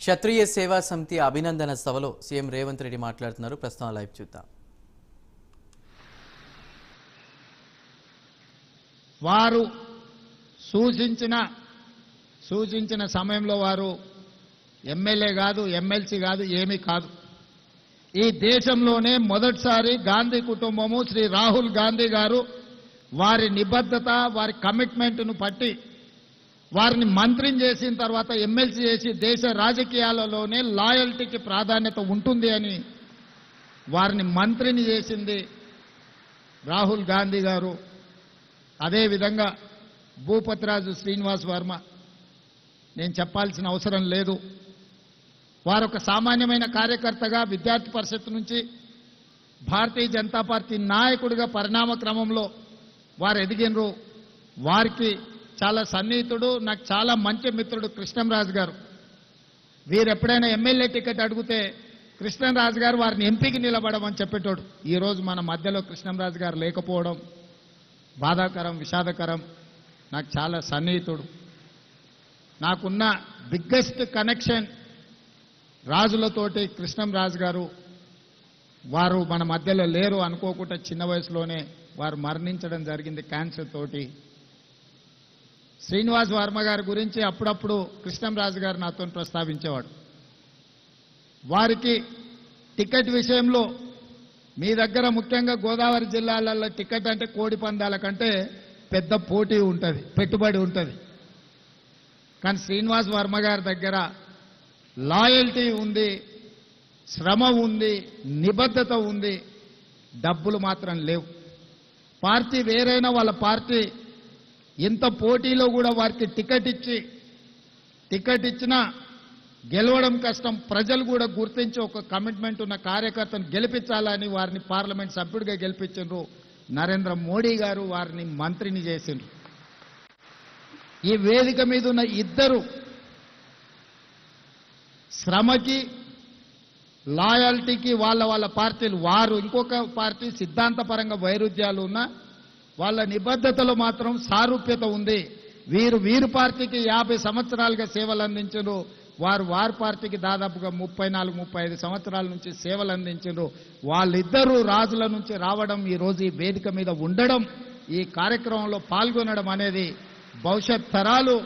క్షత్రియ సేవా సమితి అభినందన సభలో సీఎం రేవంత్ రెడ్డి మాట్లాడుతున్నారు. ప్రస్తుతం లైవ్ చూద్దాం. వారు సూచించిన సూచించిన సమయంలో వారు ఎమ్మెల్యే కాదు ఎమ్మెల్సీ కాదు ఏమీ కాదు. ఈ దేశంలోనే మొదటిసారి గాంధీ కుటుంబము శ్రీ రాహుల్ గాంధీ గారు వారి నిబద్ధత వారి కమిట్మెంట్ను పట్టి వారిని మంత్రిని చేసిన తర్వాత ఎమ్మెల్సీ చేసి దేశ రాజకీయాలలోనే లాయల్టీకి ప్రాధాన్యత ఉంటుంది అని వారిని మంత్రిని చేసింది రాహుల్ గాంధీ గారు. అదేవిధంగా భూపతిరాజు శ్రీనివాస్ వర్మ. నేను చెప్పాల్సిన అవసరం లేదు. వారు ఒక సామాన్యమైన కార్యకర్తగా విద్యార్థి పరిషత్ నుంచి భారతీయ జనతా పార్టీ నాయకుడిగా పరిణామ క్రమంలో వారు ఎదిగినరు వారికి చాలా సన్నిహితుడు నాకు చాలా మంచి మిత్రుడు కృష్ణంరాజు గారు. వీరు ఎప్పుడైనా ఎమ్మెల్యే టికెట్ అడిగితే కృష్ణంరాజు గారు వారిని ఎంపీకి నిలబడమని చెప్పేటోడు. ఈరోజు మన మధ్యలో కృష్ణంరాజు గారు లేకపోవడం బాధాకరం విషాదకరం. నాకు చాలా సన్నిహితుడు. నాకున్న బిగ్గెస్ట్ కనెక్షన్ రాజులతోటి కృష్ణం రాజు గారు. వారు మన మధ్యలో లేరు అనుకోకుండా చిన్న వయసులోనే వారు మరణించడం జరిగింది క్యాన్సర్ తోటి. శ్రీనివాస్ వర్మ గారి గురించి అప్పుడప్పుడు కృష్ణంరాజు గారు నాతో ప్రస్తావించేవాడు. వారికి టికెట్ విషయంలో మీ దగ్గర ముఖ్యంగా గోదావరి జిల్లాలలో టికెట్ అంటే కోడి పందాల కంటే పెద్ద పోటీ ఉంటుంది పెట్టుబడి ఉంటుంది. కానీ శ్రీనివాస్ వర్మ గారి దగ్గర లాయల్టీ ఉంది శ్రమ ఉంది నిబద్ధత ఉంది డబ్బులు మాత్రం లేవు. పార్టీ వేరైనా వాళ్ళ పార్టీ ఇంత పోటీలో కూడా వారికి టికెట్ ఇచ్చి టికెట్ ఇచ్చినా గెలవడం కష్టం. ప్రజలు కూడా గుర్తించి ఒక కమిట్మెంట్ ఉన్న కార్యకర్తను గెలిపించాలని వారిని పార్లమెంట్ సభ్యుడిగా గెలిపించారు నరేంద్ర మోడీ గారు వారిని మంత్రిని చేసిండ్రు. ఈ వేదిక మీద ఉన్న ఇద్దరు శ్రమకి లాయాలిటీకి వాళ్ళ వాళ్ళ పార్టీలు వారు. ఇంకొక పార్టీ సిద్ధాంతపరంగా వైరుధ్యాలు ఉన్న వాళ్ళ నిబద్ధతలో మాత్రం సారూప్యత ఉంది. వీరు వీరు పార్టీకి యాభై సంవత్సరాలుగా సేవలు అందించారు. వారు వారి పార్టీకి దాదాపుగా ముప్పై నాలుగు ముప్పై ఐదు సంవత్సరాల నుంచి సేవలు అందించారు. వాళ్ళిద్దరూ రాజుల నుంచి రావడం ఈరోజు ఈ వేదిక మీద ఉండడం ఈ కార్యక్రమంలో పాల్గొనడం అనేది భవిష్యత్ తరాలు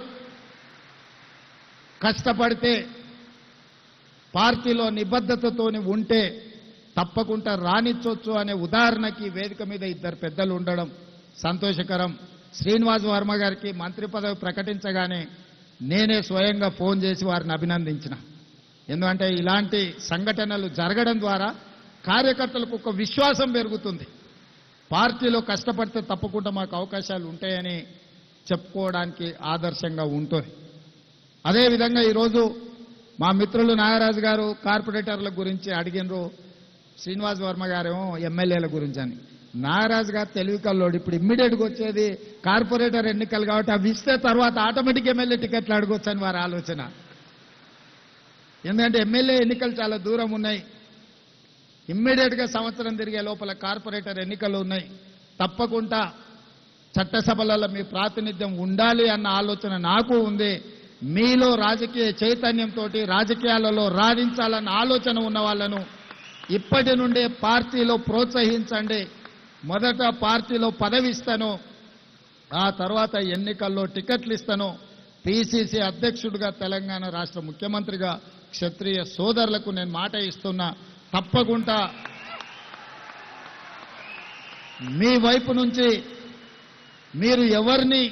కష్టపడితే పార్టీలో నిబద్ధతతోని ఉంటే తప్పకుండా రాణించవచ్చు అనే ఉదాహరణకి వేదిక మీద ఇద్దరు పెద్దలు ఉండడం. సంతోషకరం. శ్రీనివాస్ వర్మ గారికి మంత్రి పదవి ప్రకటించగానే నేనే స్వయంగా ఫోన్ చేసి వారిని అభినందించిన. ఎందుకంటే ఇలాంటి సంఘటనలు జరగడం ద్వారా కార్యకర్తలకు ఒక విశ్వాసం పెరుగుతుంది. పార్టీలో కష్టపడితే తప్పకుండా మాకు అవకాశాలు ఉంటాయని చెప్పుకోవడానికి ఆదర్శంగా ఉంటుంది. అదేవిధంగా ఈరోజు మా మిత్రులు నాగరాజు గారు కార్పొరేటర్ల గురించి అడిగినరు. శ్రీనివాస్ వర్మ గారేమో ఎమ్మెల్యేల గురించి అని. నాగరాజు గారు తెలివి కల్లోడు. ఇప్పుడు ఇమ్మీడియట్గా వచ్చేది కార్పొరేటర్ ఎన్నికలు కాబట్టి అవి ఇస్తే తర్వాత ఆటోమేటిక్ ఎమ్మెల్యే టికెట్లు అడగొచ్చు అని వారి ఆలోచన. ఎందుకంటే ఎమ్మెల్యే ఎన్నికలు చాలా దూరం ఉన్నాయి. ఇమ్మీడియట్గా సంవత్సరం తిరిగే లోపల కార్పొరేటర్ ఎన్నికలు ఉన్నాయి. తప్పకుండా చట్టసభలలో మీ ప్రాతినిధ్యం ఉండాలి అన్న ఆలోచన నాకు ఉంది. మీలో రాజకీయ చైతన్యంతో రాజకీయాలలో రాణించాలన్న ఆలోచన ఉన్న వాళ్ళను ఇప్పటి నుండే పార్టీలో ప్రోత్సహించండి. మొదట పార్టీలో పదవి ఇస్తాను. ఆ తర్వాత ఎన్నికల్లో టికెట్లు ఇస్తాను. పిసిసి అధ్యక్షుడిగా తెలంగాణ రాష్ట్ర ముఖ్యమంత్రిగా క్షత్రియ సోదరులకు నేను మాట ఇస్తున్నా. తప్పకుండా. మీ వైపు నుంచి మీరు ఎవరిని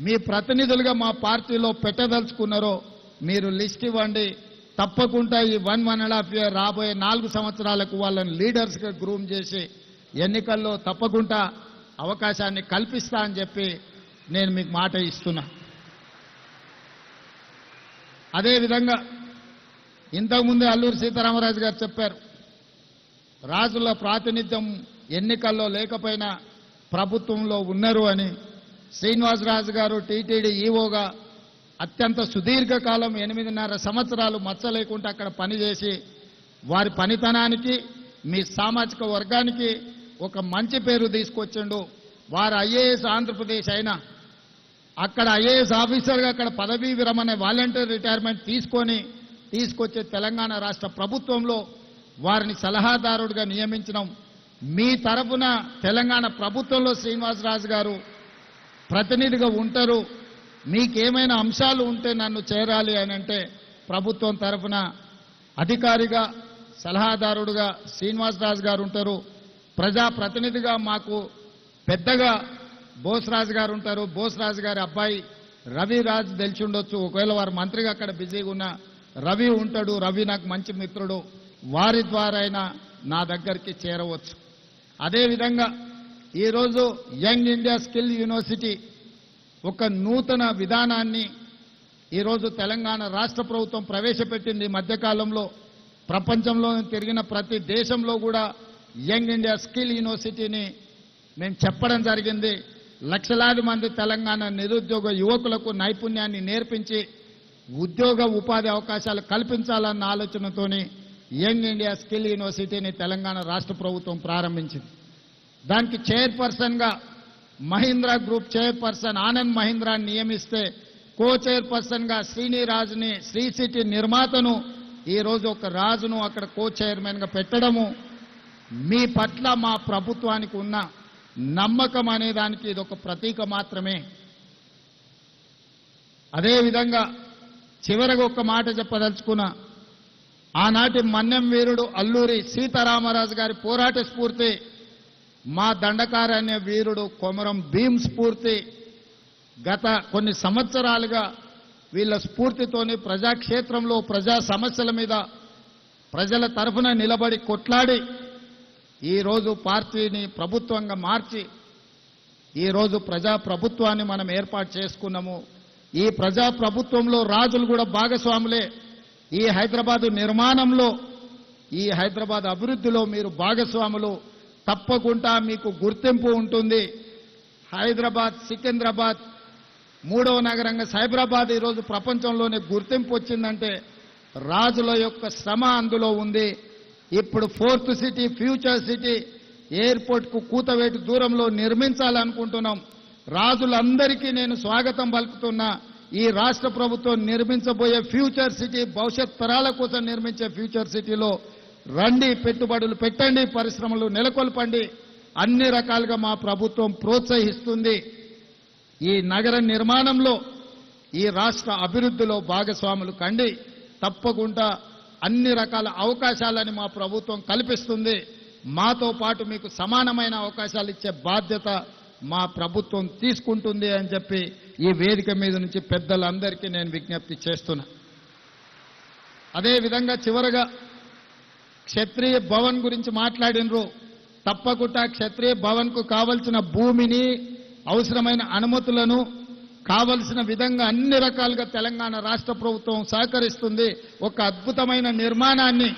మీ ప్రతినిధులుగా మా పార్టీలో పెట్టదలుచుకున్నారో మీరు లిస్ట్ ఇవ్వండి. తప్పకుండా ఈ one one and half year రాబోయే నాలుగు సంవత్సరాలకు వాళ్ళని లీడర్స్గా గ్రూమ్ చేసి ఎన్నికల్లో తప్పకుండా అవకాశాన్ని కల్పిస్తా అని చెప్పి నేను మీకు మాట ఇస్తున్నా. అదేవిధంగా ఇంతకుముందే అల్లూరు సీతారామరాజు గారు చెప్పారు రాజుల ప్రాతినిధ్యం ఎన్నికల్లో లేకపోయినా ప్రభుత్వంలో ఉన్నారు అని. శ్రీనివాసరాజు గారు టీటీడీ ఈవోగా అత్యంత సుదీర్ఘకాలం ఎనిమిదిన్నర సంవత్సరాలు మచ్చలేకుండా అక్కడ పనిచేసి వారి పనితనానికి మీ సామాజిక వర్గానికి ఒక మంచి పేరు తీసుకొచ్చిండు. వారు ఐఏఎస్ ఆంధ్రప్రదేశ్ అయినా అక్కడ ఐఏఎస్ ఆఫీసర్గా అక్కడ పదవీ విరమణ వాలంటీర్ రిటైర్మెంట్ తీసుకొని తీసుకొచ్చే తెలంగాణ రాష్ట్ర ప్రభుత్వంలో వారిని సలహాదారుడిగా నియమించడం మీ తరపున తెలంగాణ ప్రభుత్వంలో శ్రీనివాసరాజు గారు ప్రతినిధిగా ఉంటారు. మీకేమైనా అంశాలు ఉంటే నన్ను చేరాలి అని అంటే ప్రభుత్వం తరఫున అధికారిగా సలహాదారుడుగా శ్రీనివాసరాజు గారు ఉంటారు. ప్రజా ప్రతినిధిగా మాకు పెద్దగా బోస్రాజు గారు ఉంటారు. బోస్రాజు గారి అబ్బాయి రవి రాజ్ తెలిసి ఉండొచ్చు. ఒకవేళ వారు మంత్రిగా అక్కడ బిజీగా ఉన్న రవి ఉంటాడు. రవి నాకు మంచి మిత్రుడు. వారి ద్వారా అయినా నా దగ్గరికి చేరవచ్చు. అదేవిధంగా ఈరోజు యంగ్ ఇండియా స్కిల్ యూనివర్సిటీ ఒక నూతన విధానాన్ని ఈరోజు తెలంగాణ రాష్ట్ర ప్రభుత్వం ప్రవేశపెట్టింది. ఈ మధ్యకాలంలో ప్రపంచంలో తిరిగిన ప్రతి దేశంలో కూడా యంగ్ ఇండియా స్కిల్ యూనివర్సిటీని మేము చెప్పడం జరిగింది. లక్షలాది మంది తెలంగాణ నిరుద్యోగ యువకులకు నైపుణ్యాన్ని నేర్పించి ఉద్యోగ ఉపాధి అవకాశాలు కల్పించాలన్న ఆలోచనతోని యంగ్ ఇండియా స్కిల్ యూనివర్సిటీని తెలంగాణ రాష్ట్ర ప్రభుత్వం ప్రారంభించింది. దానికి చైర్పర్సన్గా మహీంద్రా గ్రూప్ చైర్పర్సన్ ఆనంద్ మహీంద్రాని నియమిస్తే కో చైర్పర్సన్గా శ్రీనిరాజుని శ్రీ సిటీ నిర్మాతను ఈ రోజు ఒక రాజును అక్కడ కో చైర్మన్గా పెట్టడము మీ పట్ల మా ప్రభుత్వానికి ఉన్న నమ్మకం అనే దానికి ఇది ఒక ప్రతీక మాత్రమే. అదేవిధంగా చివరకు ఒక మాట చెప్పదలుచుకున్నా ఆనాటి మన్యం వీరుడు అల్లూరి సీతారామరాజు గారి పోరాట స్ఫూర్తి మా దండకారణ్య వీరుడు కొమరం భీమ్ స్ఫూర్తి గత కొన్ని సంవత్సరాలుగా వీళ్ళ స్ఫూర్తితోని ప్రజాక్షేత్రంలో ప్రజా సమస్యల మీద ప్రజల తరఫున నిలబడి కొట్లాడి ఈరోజు పార్టీని ప్రభుత్వంగా మార్చి ఈరోజు ప్రజా ప్రభుత్వాన్ని మనం ఏర్పాటు చేసుకున్నాము. ఈ ప్రజా ప్రభుత్వంలో రాజులు కూడా భాగస్వాములే. ఈ హైదరాబాదు నిర్మాణంలో ఈ హైదరాబాద్ అభివృద్ధిలో మీరు భాగస్వాములు. తప్పకుండా మీకు గుర్తింపు ఉంటుంది. హైదరాబాద్ సికింద్రాబాద్ మూడవ నగరంగా సైబరాబాద్ ఈరోజు ప్రపంచంలోనే గుర్తింపు వచ్చిందంటే రాజుల యొక్క శ్రమ అందులో ఉంది. ఇప్పుడు ఫోర్త్ సిటీ ఫ్యూచర్ సిటీ ఎయిర్పోర్ట్కు కూతవేటు దూరంలో నిర్మించాలనుకుంటున్నాం. రాజులందరికీ నేను స్వాగతం పలుకుతున్నా. ఈ రాష్ట్ర ప్రభుత్వం నిర్మించబోయే ఫ్యూచర్ సిటీ భవిష్యత్ తరాల కోసం నిర్మించే ఫ్యూచర్ సిటీలో రండి పెట్టుబడులు పెట్టండి పరిశ్రమలు నెలకొల్పండి. అన్ని రకాలుగా మా ప్రభుత్వం ప్రోత్సహిస్తుంది. ఈ నగర నిర్మాణంలో ఈ రాష్ట్ర అభివృద్ధిలో భాగస్వాములు కండి. తప్పకుండా అన్ని రకాల అవకాశాలని మా ప్రభుత్వం కల్పిస్తుంది. మాతో పాటు మీకు సమానమైన అవకాశాలు ఇచ్చే బాధ్యత మా ప్రభుత్వం తీసుకుంటుంది అని చెప్పి ఈ వేదిక మీద నుంచి పెద్దలందరికీ నేను విజ్ఞప్తి చేస్తున్నా. అదేవిధంగా చివరగా క్షత్రియ భవన్ గురించి మాట్లాడినరు. తప్పకుండా క్షత్రియ భవన్కు కావలసిన భూమిని అవసరమైన అనుమతులను కావలసిన విధంగా అన్ని రకాలుగా తెలంగాణ రాష్ట్ర ప్రభుత్వం సహకరిస్తుంది. ఒక అద్భుతమైన నిర్మాణాన్ని.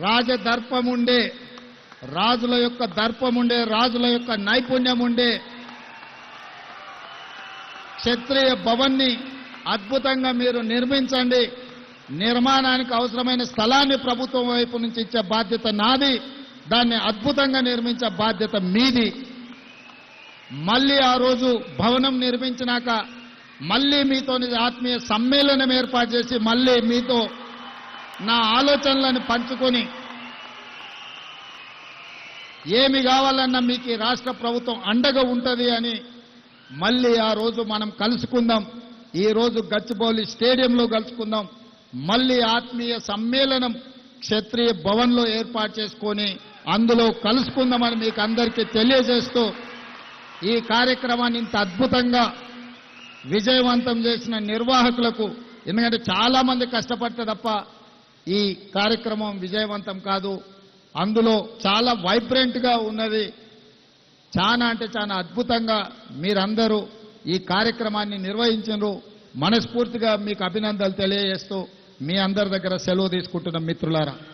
రాజదర్పం ఉండే రాజుల యొక్క దర్పం ఉండే రాజుల యొక్క నైపుణ్యం ఉండే క్షత్రియ భవన్ని అద్భుతంగా మీరు నిర్మించండి. నిర్మాణానికి అవసరమైన స్థలాన్ని ప్రభుత్వం వైపు నుంచి ఇచ్చే బాధ్యత నాది దాన్ని అద్భుతంగా నిర్మించే బాధ్యత మీది. మళ్ళీ ఆ రోజు భవనం నిర్మించినాక మళ్ళీ మీతో ఆత్మీయ సమ్మేళనం ఏర్పాటు చేసి మళ్ళీ మీతో నా ఆలోచనలను పంచుకొని ఏమి కావాలన్నా మీకు ఈ రాష్ట్ర ప్రభుత్వం అండగా ఉంటుంది అని మళ్ళీ ఆ రోజు మనం కలుసుకుందాం. ఈ రోజు గచ్చిబౌలి స్టేడియంలో కలుసుకుందాం. మళ్ళీ ఆత్మీయ సమ్మేళనం క్షత్రియ భవన్లో ఏర్పాటు చేసుకొని అందులో కలుసుకుందామని మీకు అందరికీ తెలియజేస్తూ ఈ కార్యక్రమాన్ని ఇంత అద్భుతంగా విజయవంతం చేసిన నిర్వాహకులకు ఎందుకంటే చాలామంది కష్టపడితే తప్ప ఈ కార్యక్రమం విజయవంతం కాదు. అందులో చాలా వైబ్రెంట్గా ఉన్నది. చాలా అంటే చాలా అద్భుతంగా మీరందరూ ఈ కార్యక్రమాన్ని నిర్వహించరు మనస్ఫూర్తిగా మీకు అభినందనలు తెలియజేస్తూ మీ అందరి దగ్గర సెలవు తీసుకుంటున్న మిత్రులారా